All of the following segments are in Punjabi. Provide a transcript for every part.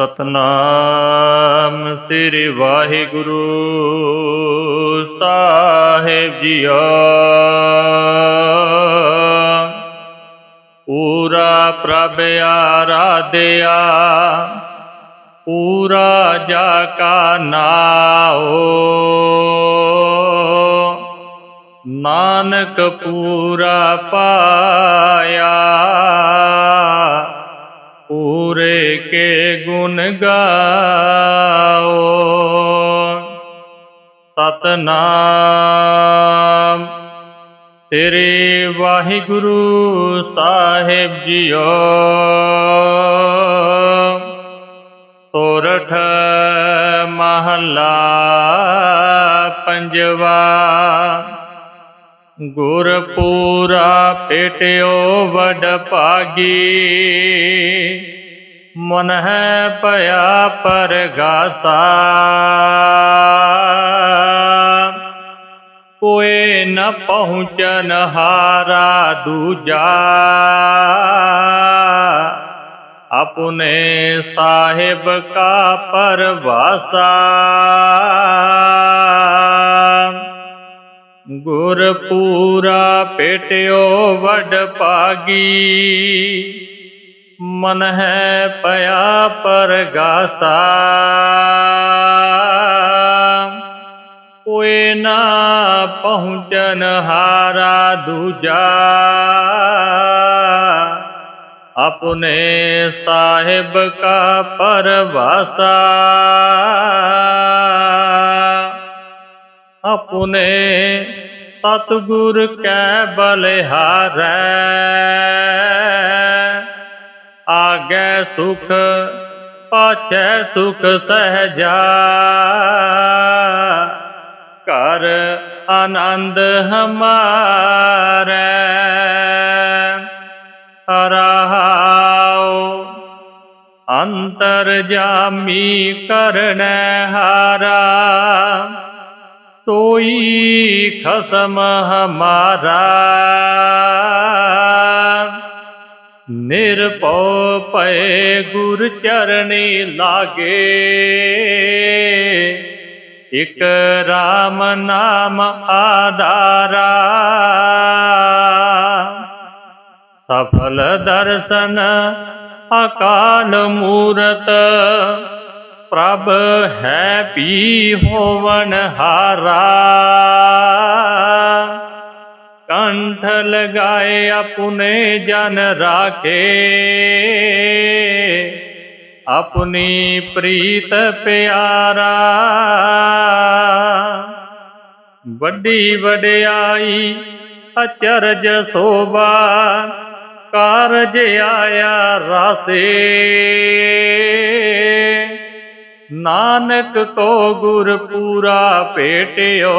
ਸਤਨਾਮ ਸ੍ਰੀ ਵਾਹਿਗੁਰੂ ਸਾਹਿਬ ਜੀਓ। ਪੂਰਾ ਪ੍ਰਭ ਆਰਾਧਿਆ, ਪੂਰਾ ਜਾ ਕਾ ਨਾਓ ਨਾਨਕ ਪੂਰਾ ਪਾਇਆ। ਗੁਣ ਗਾਓ। ਸਤਨਾਮ। ਸ੍ਰੀ ਵਾਹਿਗੁਰੂ ਸਾਹਿਬ ਜੀਓ। ਸੋਰਠ ਮਹੱਲਾ ਪੰਜਵਾ। ਗੁਰਪੂਰਾ ਪੇਟਿਓ ਵਡ ਭਾਗੀ। ਮਨ ਹੈ ਭਇਆ ਪਰਗਾਸਾ। ਕੋਏ ਨ ਪਹੁੰਚਨ ਹਾਰਾ ਦੂਜਾ। ਆਪਣੇ ਸਾਹਿਬ ਕਾ ਪਰਵਾਸਾ। ਗੁਰ ਪੂਰਾ ਪੇਟਿਓ ਵਡ ਪਾਗੀ ਮਨ ਹੈ ਪਿਆ ਪਰਗਾਸਾ। ਕੋਏ ਨਾ ਪਹੁੰਚਨ ਹਾਰਾ ਦੂਜਾ। ਆਪਣੇ ਸਾਹਿਬ ਕਾ ਪਰਵਾਸਾ। ਆਪਣੇ ਸਤਿਗੁਰ ਕੈ ਬਲਿਹਾਰੈ। ਆਗੇ ਸੁਖ, ਪਾਛੈ ਸੁਖ ਸਹਜਾ। ਕਰ ਆਨੰਦ ਹਮਾਰੈ, ਰਹਾਉ ਅੰਤਰ ਜਾਮੀ ਕਰਨੈ ਹਾਰਾ। ਸੋਈ ਖਸਮ ਹਮਾਰਾ। ਨਿਰਭਉ ਪਏ ਗੁਰ ਚਰਣੀ ਲਾਗੇ। ਇਕ ਰਾਮ ਨਾਮ ਆਧਾਰਾ। ਸਫਲ ਦਰਸ਼ਨ ਅਕਾਲ ਮੂਰਤ, ਪ੍ਰਭ ਹੈ ਪੀ ਹੋਵਨ ਹਾਰਾ ਕੰਠ ਲਗਾਏ ਆਪਣੇ ਜਨ ਰਾਖੇ। ਆਪਣੀ ਪ੍ਰੀਤ ਪਿਆਰਾ। ਵੱਡੀ ਵਡਿਆਈ, ਅਚਰਜ ਸੋਭਾ, ਕਾਰਜ ਆਇਆ ਰਾਸੇ। ਨਾਨਕ ਕੋ ਗੁਰ ਪੂਰਾ ਭੇਟਿਓ।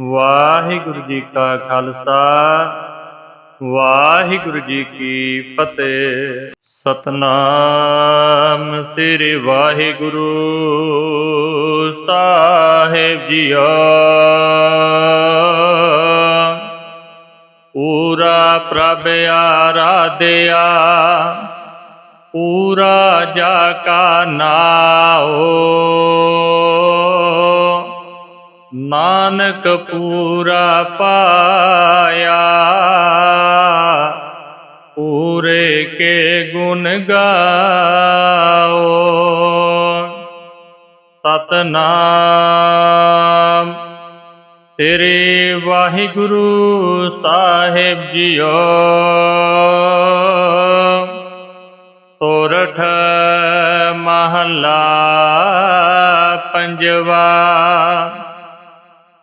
ਵਾਹਿਗੁਰੂ ਜੀ ਕਾ ਖਾਲਸਾ, ਵਾਹਿਗੁਰੂ ਜੀ ਕੀ ਫਤਿਹ। ਸਤਨਾਮ ਸ੍ਰੀ ਵਾਹਿਗੁਰੂ ਸਾਹਿਬ ਜੀਓ। ਪੂਰਾ ਪ੍ਰਭ ਆਰਾਧਿਆ, ਪੂਰਾ ਜਾ ਕਾ ਨਾਓ। ਨਾਨਕ ਪੂਰਾ ਪਾਇਆ, ਪੂਰੇ ਕੇ ਗੁਣ ਗਾਓ। ਸਤਨਾਮ ਸ੍ਰੀ ਵਾਹਿਗੁਰੂ ਸਾਹਿਬ ਜੀਓ। ਸੋਰਠ ਮਹੱਲਾ ਪੰਜਵਾ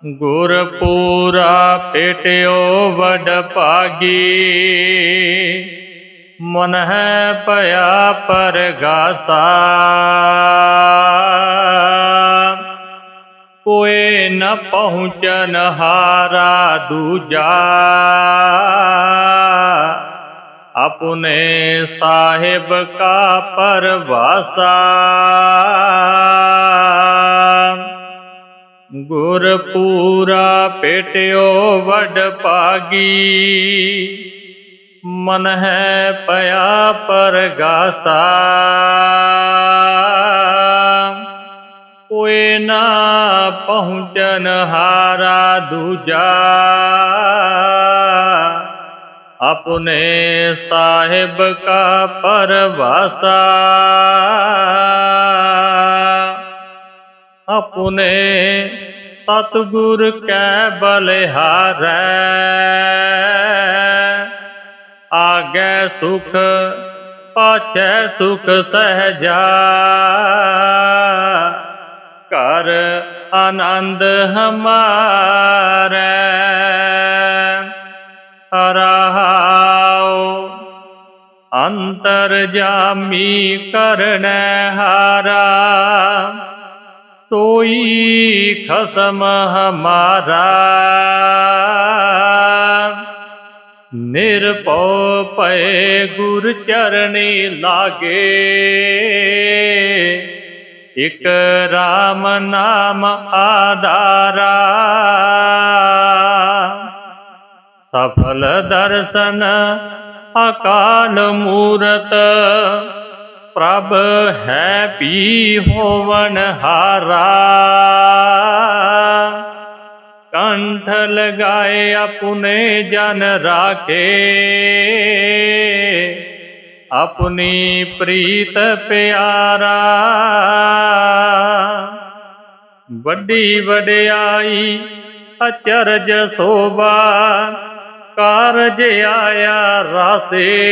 ਗੁਰ ਪੂਰਾ ਪੇਟਿਓ ਵਡ ਭਾਗੀ। ਮਨ ਹੈ ਭਇਆ ਪਰਗਾਸਾ। ਕੋਏ ਨ ਪਹੁੰਚਨ ਹਾਰਾ ਦੂਜਾ। ਆਪਣੇ ਸਾਹਿਬ ਕਾ ਪਰਵਾਸਾ। ਗੁਰ ਪੂਰਾ ਪੇਟਿਓ ਵਡ ਪਾਗੀ ਮਨ ਹੈ ਪਿਆ ਪਰਗਾਸਾ। ਕੋਏ ਨਾ ਪਹੁੰਚਨ ਹਾਰਾ ਦੂਜਾ। ਆਪਣੇ ਸਾਹਿਬ ਕਾ ਪਰਵਾਸਾ। ਆਪਣੇ ਸਤਿਗੁਰ ਕੈ ਬਲਿਹਾਰੈ। ਆਗੇ ਸੁਖ, ਪਾਛੈ ਸੁਖ ਸਹਜਾ। ਕਰ ਆਨੰਦ ਹਮਾਰੈ। ਰਹਾਉ ਅੰਤਰ ਜਾਮੀ ਕਰਣੈ ਹਾਰਾ। ਸੋਈ ਖਸਮ ਹਮਾਰਾ। ਨਿਰਭਉ ਭਏ ਗੁਰ ਚਰਣੀ ਲਾਗੇ। ਇਕ RAM ਨਾਮ ਆਧਾਰਾ। ਸਫਲ ਦਰਸ਼ਨ ਅਕਾਲ ਮੂਰਤ ਪ੍ਰਭ ਹੈ ਪੀ ਹੋਵਨ ਹਾਰਾ। ਕੰਠ ਲਗਾਏ ਆਪਣੇ ਜਨ ਰਾਖੇ। ਆਪਣੀ ਪ੍ਰੀਤ ਪਿਆਰਾ। ਵੱਡੀ ਵਡਿਆਈ, ਅਚਰਜ ਸੋਭਾ, ਕਾਰਜ ਆਇਆ ਰਾਸੇ।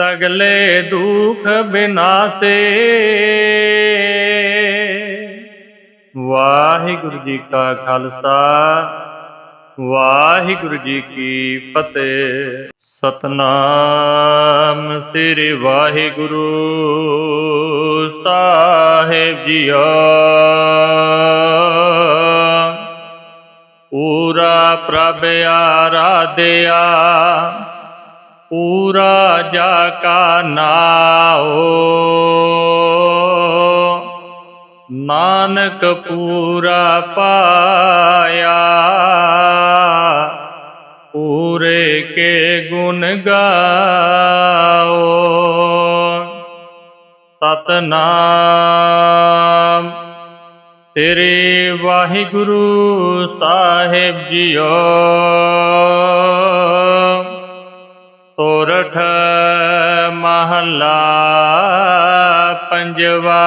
ਸਗਲੇ ਦੁਖ ਬਿਨਾਸੇ। ਵਾਹਿਗੁਰੂ ਜੀ ਕਾ ਖਾਲਸਾ, ਵਾਹਿਗੁਰੂ ਜੀ ਕੀ ਫਤਿਹ। ਸਤਨਾਮ ਸ੍ਰੀ ਵਾਹਿਗੁਰੂ ਸਾਹਿਬ ਜੀਓ। ਪੂਰਾ ਪ੍ਰਭ ਆਰਾਧਿਆ ਪੂਰਾ ਜਾ ਕਾ ਨਾਓ ਨਾਨਕ ਪੂਰਾ ਪਾਇਆ, ਪੂਰੇ ਕੇ ਗੁਣ ਗਾਓ। ਸਤਨਾਮ ਸ੍ਰੀ ਵਾਹਿਗੁਰੂ ਸਾਹਿਬ ਜੀਓ। ਸੋਰਠ ਮਹੱਲਾ ਪੰਜਵਾ।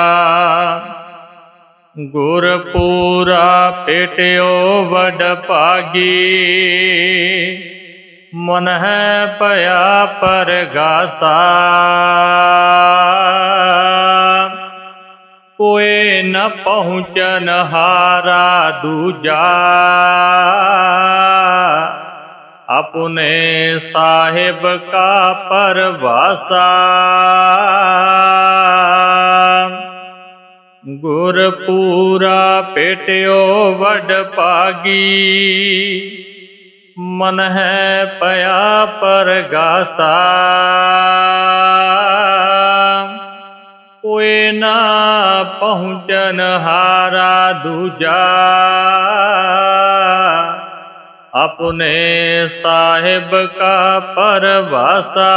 ਗੁਰ ਪੂਰਾ ਪੇਟਿਓ ਵਡ ਭਾਗੀ। ਮਨ ਹੈ ਭਇਆ ਪਰਗਾਸਾ। ਕੋਏ ਨ ਪਹੁੰਚਨ ਹਾਰਾ ਦੂਜਾ। ਆਪਣੇ ਸਾਹਿਬ ਕਾ ਪਰਵਾਸਾ। ਗੁਰ ਪੂਰਾ ਪੇਟਿਓ ਵਡ ਪਾਗੀ ਮਨ ਹੈ ਪਿਆ ਪਰਗਾਸਾ। ਕੋਏ ਨਾ ਪਹੁੰਚਨ ਹਾਰਾ ਦੂਜਾ। ਆਪਣੇ ਸਾਹਿਬ ਕਾ ਪਰਵਾਸਾ।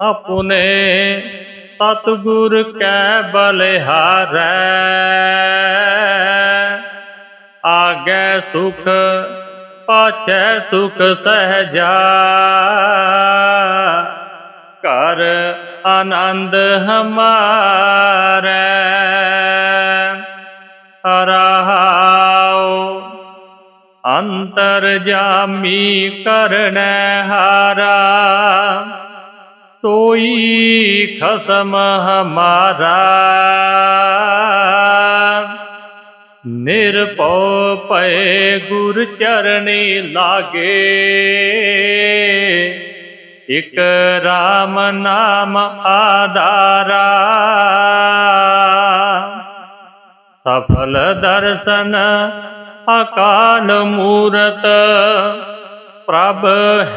ਆਪਣੇ ਸਤਿਗੁਰ ਕੈ ਬਲਿਹਾਰੈ। ਆਗੇ ਸੁਖ, ਪਾਛੈ ਸੁਖ ਸਹਜਾ। ਕਰ ਆਨੰਦ ਹਮਾਰੇ। ਰਹਾਉ ਅੰਤਰ ਜਾਮੀ ਕਰਨੈ ਹਾਰਾ। ਸੋਈ ਖਸਮ ਹਮਾਰਾ। ਨਿਰਭਉ ਪਏ ਗੁਰ ਚਰਣੀ ਲਾਗੇ। ਇਕ RAM ਨਾਮ ਆਧਾਰਾ। ਸਫਲ ਦਰਸ਼ਨ, ਅਕਾਲ ਮੂਰਤ। ਪ੍ਰਭ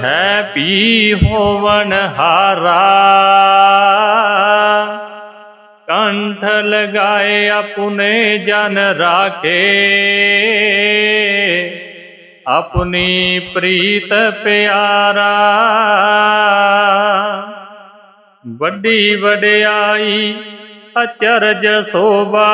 ਹੈ ਪੀ ਹੋਵਨ ਹਾਰਾ। ਕੰਠ ਲਗਾਏ ਆਪਣੇ ਜਨ ਰਾਖੇ। ਆਪਣੀ ਪ੍ਰੀਤ ਪਿਆਰਾ। ਵੱਡੀ ਵਡਿਆਈ, ਅਚਰਜ ਸੋਭਾ।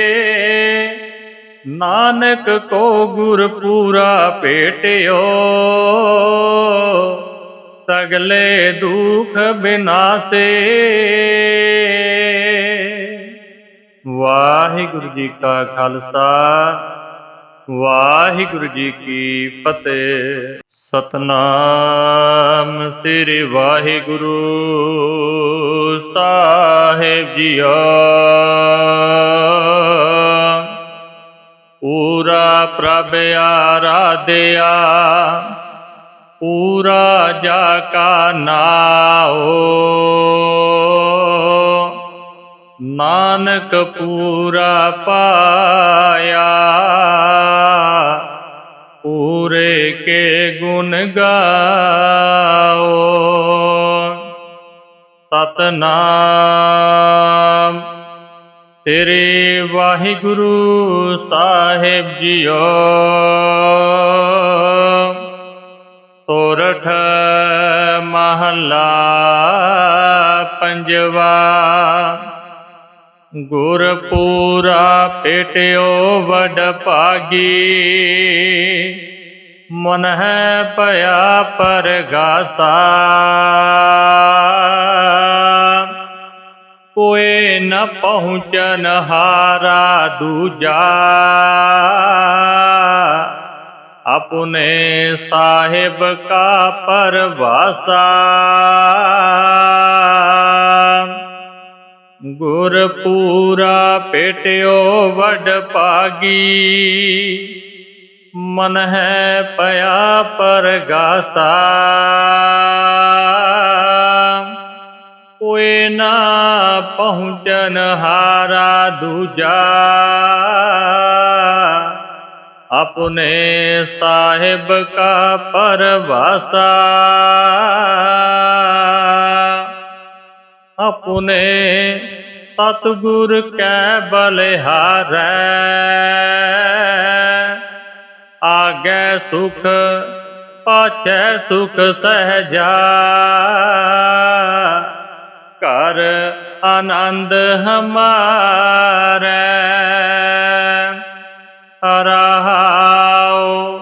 ਨਾਨਕ ਕੋ ਗੁਰ ਪੂਰਾ ਭੇਟਿਓ। ਸਗਲੇ ਦੁਖ ਬਿਨਾਸੇ। ਵਾਹਿਗੁਰੂ ਜੀ ਕਾ ਖਾਲਸਾ, ਵਾਹਿਗੁਰੂ ਜੀ ਕੀ ਫਤਿਹ। ਸਤਨਾਮ ਸ੍ਰੀ ਵਾਹਿਗੁਰੂ ਸਾਹਿਬ ਜੀਓ। ਪੂਰਾ ਪ੍ਰਭ ਆਰਾਧਿਆ, ਪੂਰਾ ਜਾ ਕਾ ਨਾਓ ਨਾਨਕ ਪੂਰਾ ਪਾਇਆ, ਪੂਰੇ ਕੇ ਗੁਣ ਗਾਓ। ਸਤਨਾਮ। ਸ੍ਰੀ ਵਾਹਿਗੁਰੂ ਸਾਹਿਬ ਜੀਓ। ਸੋਰਠ ਮਹੱਲਾ ਪੰਜਵਾ। ਗੁਰ ਪੂਰਾ ਪੇਟਿਓ ਵਡ ਭਾਗੀ। ਮਨ ਹੈ ਭਇਆ ਪਰਗਾਸਾ। ਕੋਏ ਨ ਪਹੁੰਚਨ ਹਾਰਾ ਦੂਜਾ। ਆਪਣੇ ਸਾਹਿਬ ਕਾ ਪਰਵਾਸਾ। ਗੁਰ ਪੂਰਾ ਪੇਟਿਓ ਵਡ ਪਾਗੀ ਮਨ ਹੈ ਪਿਆ ਪਰਗਾਸਾ। ਕੋਏ ਨਾ ਪਹੁੰਚਨ ਹਾਰਾ ਦੂਜਾ। ਆਪਣੇ ਸਾਹਿਬ ਕਾ ਪਰਵਾਸਾ। ਆਪਣੇ ਸਤਿਗੁਰ ਕੈ ਬਲਿਹਾਰੈ। ਆਗੇ ਸੁਖ, ਪਾਛੈ ਸੁਖ ਸਹਜਾ। ਕਰ ਆਨੰਦ ਹਮਾਰੇ। ਰਹਾਉ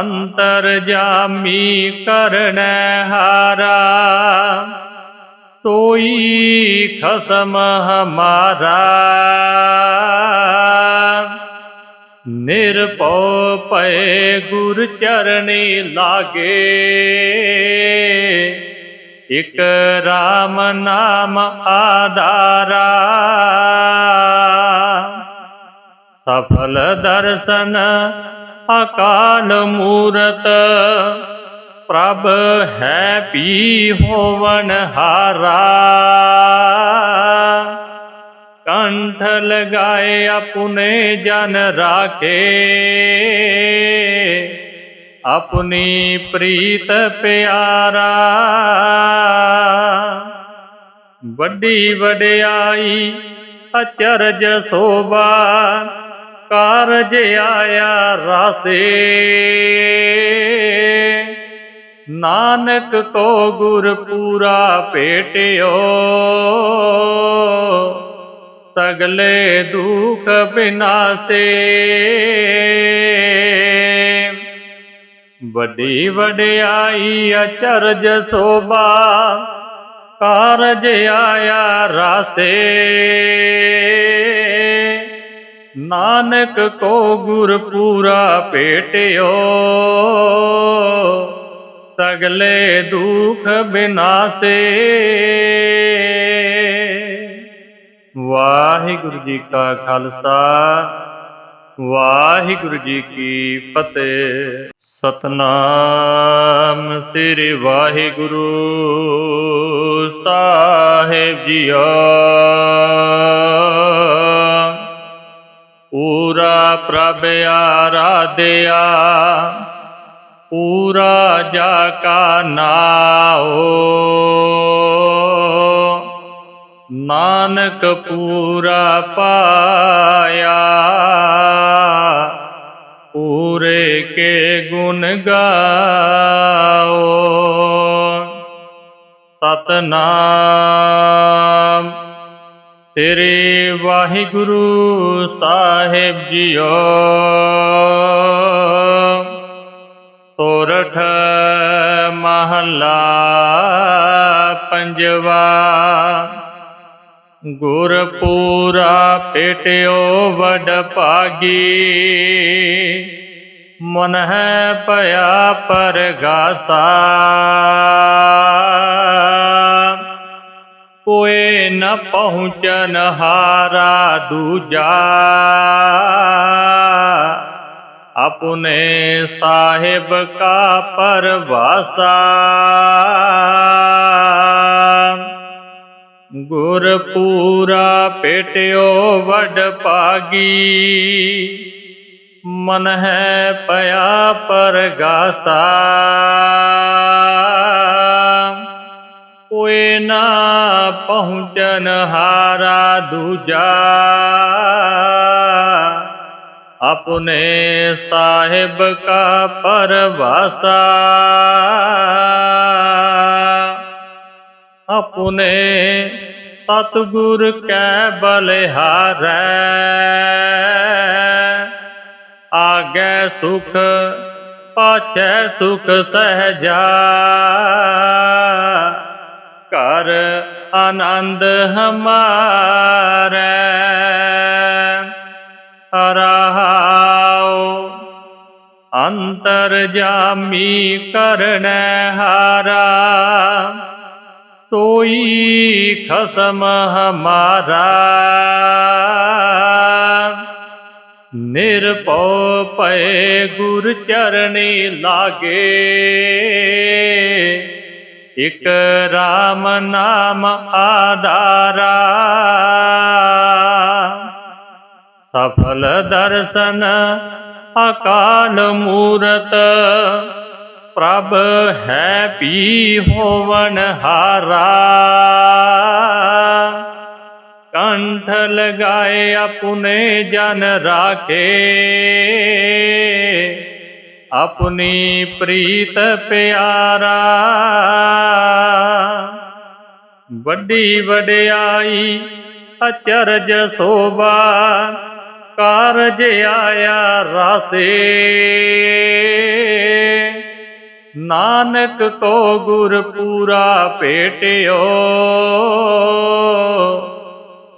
ਅੰਤਰ ਜਾਮੀ ਕਰਨੈ ਹਾਰਾ। ਸੋਈ ਖਸਮ ਹਮਾਰਾ। ਨਿਰਭਉ ਪਏ ਗੁਰ ਚਰਣੀ ਲਾਗੇ। એક રામ નામ આધારા સફલ દર્શન અકાલ મૂરત પ્રભ હેપી હોવન હારા કંઠ લગાય અપુને જન રાખે ਆਪਣੀ ਪ੍ਰੀਤ ਪਿਆਰਾ। ਵੱਡੀ ਵਡਿਆਈ, ਅਚਰਜ ਸੋਭਾ, ਕਾਰਜ ਆਇਆ ਰਾਸੇ। ਨਾਨਕ ਕੋ ਗੁਰ ਪੂਰਾ ਭੇਟਿਓ, ਸਗਲੇ ਦੁਖ ਬਿਨਾਸੇ। ਵੱਡੀ ਵਡਿਆਈ ਅਚਰਜ ਸੋਭਾ। ਕਾਰਜ ਆਇਆ ਰਾਸੇ। ਨਾਨਕ ਕੋ ਗੁਰ ਪੂਰਾ ਭੇਟਿਓ। ਸਗਲੇ ਦੁਖ ਬਿਨਾਸੇ। ਵਾਹਿਗੁਰੂ ਜੀ ਕਾ ਖਾਲਸਾ, ਵਾਹਿਗੁਰੂ ਜੀ ਕੀ ਫਤਿਹ। ਸਤਨਾਮ ਸ੍ਰੀ ਵਾਹਿਗੁਰੂ ਸਾਹਿਬ ਜੀਓ। ਪੂਰਾ ਪ੍ਰਭ ਆਰਾਧਿਆ, ਪੂਰਾ ਜਾ ਕਾ ਨਾਓ ਨਾਨਕ ਪੂਰਾ ਪਾਇਆ। ਕੇ ਗੁਣ ਗਾਓ ਸਤਨਾਮ ਸ੍ਰੀ ਵਾਹਿਗੁਰੂ ਸਾਹਿਬ ਜੀਓ ਸੋਰਠ ਮਹੱਲਾ ਪੰਜਵਾ ਗੁਰਪੂਰਾ ਪੇਟਿਓ ਵਡ ਭਾਗੀ ਮਨ ਹੈ ਭਇਆ ਪਰਗਾਸਾ। ਕੋਏ ਨ ਪਹੁੰਚਨ ਹਾਰਾ ਦੂਜਾ। ਆਪਣੇ ਸਾਹਿਬ ਕਾ ਪਰਵਾਸਾ। ਗੁਰ ਪੂਰਾ ਪੇਟਿਓ ਵਡ ਪਾਗੀ ਮਨ ਹੈ ਪਿਆ ਪਰਗਾਸਾ। ਕੋਏ ਨਾ ਪਹੁੰਚਨ ਹਾਰਾ ਦੂਜਾ। ਆਪਣੇ ਸਾਹਿਬ ਕਾ ਪਰਵਾਸਾ। ਆਪਣੇ ਸਤਿਗੁਰ ਕੈ ਬਲਿਹਾਰੈ। ਆਗੇ ਸੁਖ, ਪਾਛੈ ਸੁਖ ਸਹਜਾ। ਕਰ ਆਨੰਦ ਹਮਾਰੈ, ਰਹਾਉ ਅੰਤਰ ਜਾਮੀ ਕਰਣੈ ਹਾਰਾ। ਸੋਈ ਖਸਮ ਹਮਾਰਾ। ਨਿਰਭਉ ਪਏ ਗੁਰ ਚਰਣੀ ਲਾਗੇ। ਇਕ RAM ਨਾਮ ਆਧਾਰਾ। ਸਫਲ ਦਰਸ਼ਨ ਅਕਾਲ ਮੂਰਤ, ਪ੍ਰਭ ਹੈ ਪੀ ਹੋਵਨ ਹਾਰਾ ਕੰਠ ਲਗਾਏ ਆਪਣੇ ਜਨ ਰਾਖੇ। ਆਪਣੀ ਪ੍ਰੀਤ ਪਿਆਰਾ, ਵੱਡੀ ਵਡਿਆਈ, ਅਚਰਜ ਸੋਭਾ, ਕਾਰਜ ਆਇਆ ਰਾਸੇ। ਨਾਨਕ ਕੋ ਗੁਰ ਪੂਰਾ ਭੇਟਿਓ